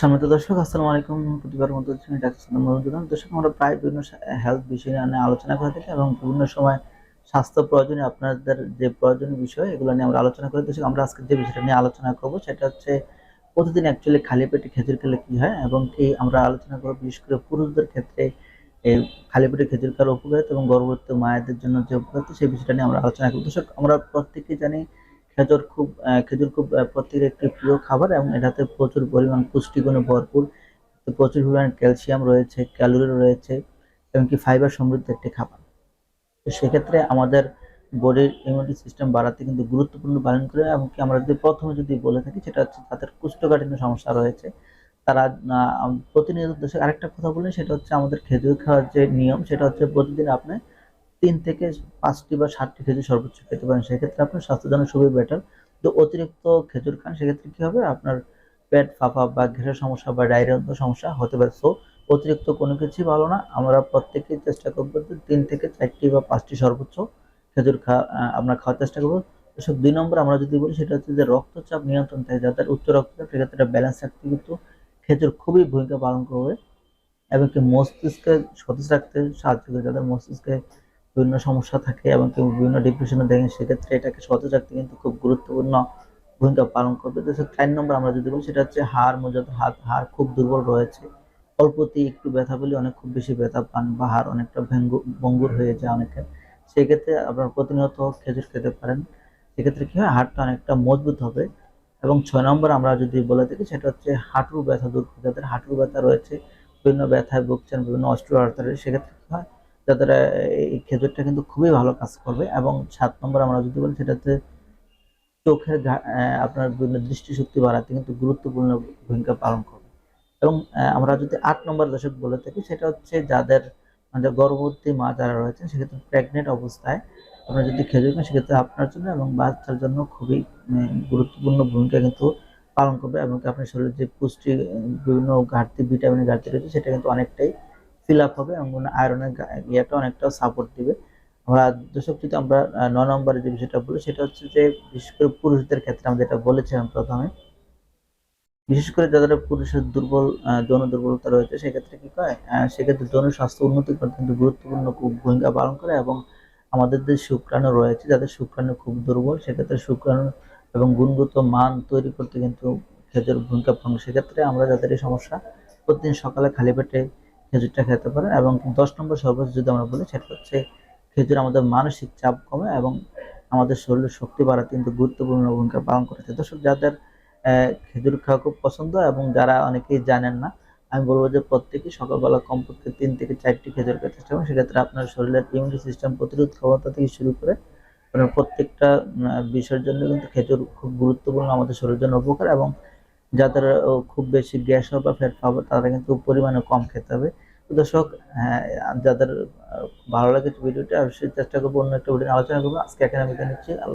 সম্মানিত দর্শক, আসসালামু আলাইকুম। প্রতিবার মতো দর্শক, আমরা প্রায় বিভিন্ন হেলথ বিষয় নিয়ে আলোচনা করে থাকি এবং বিভিন্ন সময় স্বাস্থ্য প্রয়োজনে আপনাদের যে প্রয়োজনীয় বিষয়, এগুলো নিয়ে আমরা আলোচনা করে। দর্শক, আমরা আজকে যে বিষয়টা নিয়ে আলোচনা করব, সেটা হচ্ছে প্রতিদিন অ্যাকচুয়ালি খালি পেটে খেজুর খেলে কি হয় এবং কি আমরা আলোচনা করব, বিশেষ করে পুরুষদের ক্ষেত্রে এই খালি পেটে খেজুর খাওয়ার উপকারিতা এবং গর্ভবতী মায়েদের জন্য যে উপকারিতা, সেই বিষয়টা নিয়ে আমরা আলোচনা করব। দর্শক, আমরা প্রত্যেকেই জানি খেজুর খুব খেজুর খুব প্রত্যেকের একটি প্রিয় খাবার এবং এটাতে প্রচুর পরিমাণ পুষ্টিগুণে ভরপুর। প্রচুর পরিমাণ ক্যালসিয়াম রয়েছে, ক্যালোরি রয়েছে এমনকি ফাইবার সমৃদ্ধ একটি খাবার। তো সেক্ষেত্রে আমাদের বডির ইমিউনিটি সিস্টেম বাড়াতে কিন্তু গুরুত্বপূর্ণ পালন করে এমনকি আমরা যদি প্রথমে যদি বলে থাকি, সেটা হচ্ছে তাদের কুষ্ঠকাঠিন্য সমস্যা রয়েছে। তারা প্রতিনিয়ত দেশে আরেকটা কথা বলেন সেটা হচ্ছে আমাদের খেজুর খাওয়ার যে নিয়ম, সেটা হচ্ছে প্রতিদিন আপনি তিন থেকে পাঁচটি বা সাতটি খেজুর সর্বোচ্চ খেতে পারেন। সেক্ষেত্রে আপনার স্বাস্থ্যের জন্য খুবই বেটার তো অতিরিক্ত খেজুর খান, সেক্ষেত্রে কি হবে? আপনার পেট ফাঁপা বা গ্যাসের সমস্যা বা ডায়রিয়ার সমস্যা হতে পারে। সো অতিরিক্ত কোনো কিছুই ভালো না। আমরা প্রত্যেকেই চেষ্টা করব যে তিন থেকে চারটি বা পাঁচটি সর্বোচ্চ খেজুর খা আমরা খাওয়ার চেষ্টা করব। এসব দুই নম্বর আমরা যদি বলি, সেটা হচ্ছে যে রক্তচাপ নিয়ন্ত্রণ থাকে। যাদের উচ্চ রক্তচাপ, সেক্ষেত্রে ব্যালেন্স রাখতে কিন্তু খেজুর খুবই ভূমিকা পালন করবে এবং কি মস্তিষ্কে সতেজ রাখতে সাহায্য করে যাদের মস্তিষ্কে বিভিন্ন সমস্যা থাকে এবং কেউ বিভিন্ন ডিপ্রেশনে দেখেন, সেক্ষেত্রে এটাকে সতেজ রাখতে কিন্তু খুব গুরুত্বপূর্ণ ভূমিকা পালন করবে। তো চার নম্বর আমরা যদি বলি, সেটা হচ্ছে হাড় মূলত হাত হাড় খুব দুর্বল রয়েছে। অল্পতেই একটু ব্যথা পেলে অনেক খুব বেশি ব্যথা পান বা হাড় অনেকটা ভেঙ্গু ভঙ্গুর হয়ে যায় অনেকের। সেক্ষেত্রে আপনার প্রতিনিয়ত খেজুর খেতে পারেন। সেক্ষেত্রে কি হয়, হাড়টা অনেকটা মজবুত হবে। এবং ছয় নম্বর আমরা যদি বলে থাকি, সেটা হচ্ছে হাঁটুর ব্যথা দূর। যাদের হাঁটুর ব্যথা রয়েছে, বিভিন্ন ব্যথায় ভুগছেন, বিভিন্ন অস্ট্রিওআর্থারাইটিস সেক্ষেত্রে কি হয় যাদের এই খেজুরটা কিন্তু খুবই ভালো কাজ করবে এবং সাত নম্বর আমরা যদি বলি সেটাতে চোখের আপনার বিভিন্ন দৃষ্টিশক্তি বাড়াতে কিন্তু গুরুত্বপূর্ণ ভূমিকা পালন করবে। এবং আমরা যদি আট নম্বর দশক বলে থাকি, সেটা হচ্ছে যাদের মানে গর্ভবতী মা যারা রয়েছে সেক্ষেত্রে প্রেগনেন্ট অবস্থায় আপনার যদি খেজুর খান, সেক্ষেত্রে আপনার জন্য এবং বাচ্চার জন্য খুবই গুরুত্বপূর্ণ ভূমিকা কিন্তু পালন করবে এবং আপনার শরীরে যে পুষ্টি, বিভিন্ন ঘাটতি ভিটামিনের ঘাটতি রয়েছে, সেটা কিন্তু অনেকটাই ফিল আপ হবে, এবং আয়রনের ইয়েটা অনেকটা সাপোর্ট দিবে। আমরা যদি আমরা ন নম্বরে যে বিষয়টা বলি, সেটা হচ্ছে যে, বিশেষ করে পুরুষদের ক্ষেত্রে আমরা যেটা বলেছিলাম প্রথমে, বিশেষ করে যাদের পুরুষের দুর্বল যৌন দুর্বলতা রয়েছে, সেক্ষেত্রে কি করে? সেক্ষেত্রে যৌন স্বাস্থ্য উন্নতি করতে কিন্তু গুরুত্বপূর্ণ খুব ভূমিকা পালন করে, এবং আমাদের যে শুক্রাণু রয়েছে, যাদের শুক্রাণু খুব দুর্বল, সেক্ষেত্রে শুক্রাণু এবং গুণগত মান তৈরি করতে কিন্তু খেজুর ভূমিকা পালন সেক্ষেত্রে আমরা যাদের এই সমস্যা, প্রতিদিন সকালে খালি পেটে খেজুরটা খেতে পারেন এবং দশ নম্বর সর্বোচ্চ যদি আমরা বলি সেটা হচ্ছে খেজুর আমাদের মানসিক চাপ কমে এবং আমাদের শরীরের শক্তি বাড়াতে কিন্তু গুরুত্বপূর্ণ ভূমিকা পালন করেছে দর্শক যাদের খেজুর খাওয়া খুব পছন্দ এবং যারা অনেকেই জানেন না আমি বলব যে প্রত্যেকেই সকালবেলা কমপক্ষে তিন থেকে চারটি খেজুর খেতে চেষ্টা করুন সেক্ষেত্রে আপনার শরীরের ইমিউনিটি সিস্টেম প্রতিরোধ ক্ষমতা থেকে শুরু করে প্রত্যেকটা উম, বিষয়ের জন্য কিন্তু খেজুর খুব গুরুত্বপূর্ণ আমাদের শরীরের জন্য উপকার এবং যাদের খুব বেশি গ্যাস হবে বা ফ্যাট পাবে তারা কিন্তু পরিমাণে কম খেতে হবে। তো দর্শক হ্যাঁ যাদের ভালো লাগে ভিডিওটা, অবশ্যই চেষ্টা করব অন্য একটা ভিডিও আলোচনা করব। আজকে এখানে আমি নিচ্ছি।